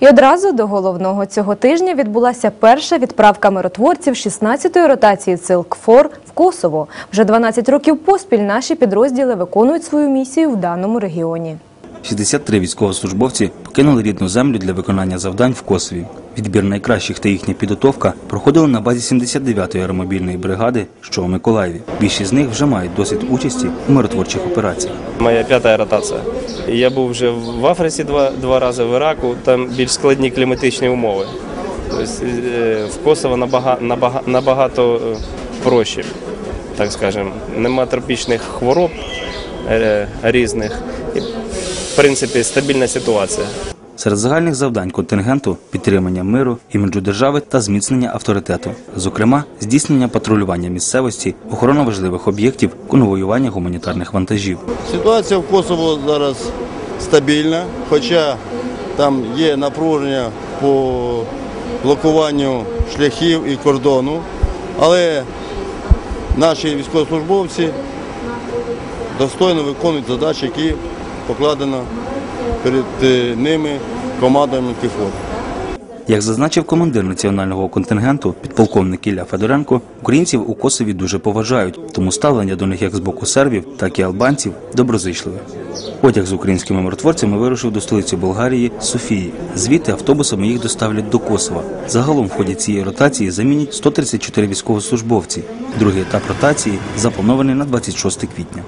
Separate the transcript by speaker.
Speaker 1: І одразу до головного цього тижня відбулася перша відправка миротворців 16-ї ротації сил КФОР в Косово. Вже 12 років поспіль наші підрозділи виконують свою місію в даному регіоні.
Speaker 2: 63 військовослужбовці покинули рідну землю для виконання завдань в Косові. Відбір найкращих та їхня підготовка проходили на базі 79-ї аеромобільної бригади, що у Миколаєві. Більшість з них вже мають досвід участі у миротворчих операціях.
Speaker 3: Моя п'ята ротація. Я був вже в Африці два, два рази в Іраку, там більш складні кліматичні умови. Тобто, в Косово набагато, набагато, набагато е, проще, так скажемо. Нема тропічних хвороб е, різних. В принципі, стабільна ситуація.
Speaker 2: Серед загальних завдань контингенту підтримання миру, іміджу держави та зміцнення авторитету, зокрема, здійснення патрулювання місцевості, охорона важливих об'єктів, конвоювання гуманітарних вантажів.
Speaker 4: Ситуація в Косово зараз стабільна, хоча там є напруження по блокуванню шляхів і кордону, але наші військовослужбовці достойно виконують задачі, які покладено перед е, ними командами КФОР.
Speaker 2: Як зазначив командир національного контингенту, підполковник Ілля Федоренко, українців у Косові дуже поважають, тому ставлення до них як з боку сербів, так і албанців доброзичливе. Потяг з українськими миротворцями вирушив до столиці Болгарії Софії. Звідти автобусами їх доставлять до Косова. Загалом в ході цієї ротації замінять 134 військовослужбовці. Другий етап ротації запланований на 26 квітня.